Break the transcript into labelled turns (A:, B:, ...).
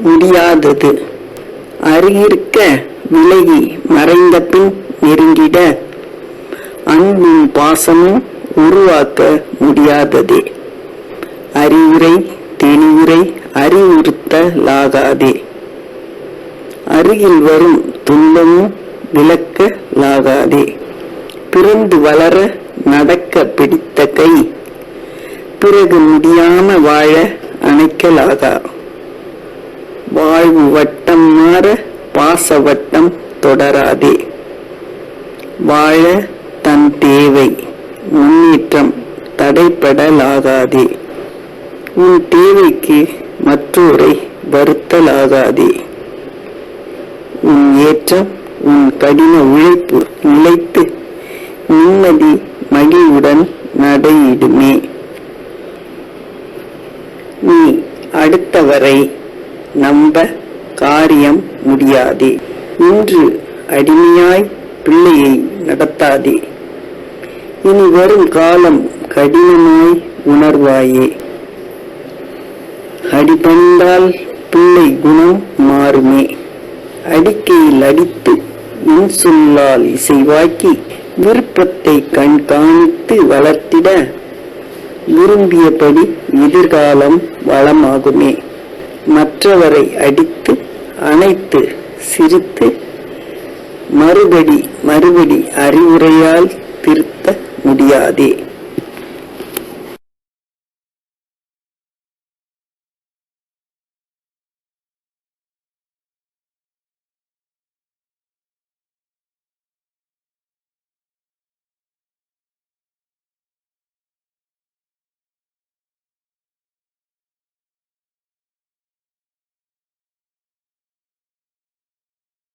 A: முடியாதது. அருகிருக்க விலகி மறைந்த பின் நெருங்கிட அன்பும் பாசமும் உருவாக்க முடியாததே. அறிவுரை தெளிவுரை அறிவுறுத்தலாகாதே. அருகில் வரும் துன்பமும் விளக்கலாகாதே பிறந்து வளர நடக்க பிடித்த கை பிறகு முடியாம வாழ அணைக்கலாகா வட்டம் மாற பாச வட்டம் தொடராதே. வாழ தன் தேவை முன்னேற்றம் தடைப்படலாகாதே. உன் தேவைக்கு மற்றோரை வருத்தலாகாதே. உன் ஏற்றம் உன் கடின உழைப்பு நிலைத்து நிம்மதி மகிழ்வுடன் நடையிடுமே. நீ அடுத்தவரை நம்ப காரியம் முடியாதே. இன்று அடிமையாய் பிள்ளையை நடத்தாதே. இனி வரும் காலம் கடினமாய் உணர்வாயே. அடிபண்டால் பிள்ளை குணம் மாறுமே. அடிக்கையில் அடித்து இன்சொல்லால் இசைவாக்கி விருப்பத்தை கண்காணித்து வளர்த்திட விரும்பியபடி எதிர்காலம் வளமாகுமே. மற்றவரை அடித்து அனைத்து சிரித்து மறுபடி மறுபடி அறிவுரையால் திருத்த முடியாதே.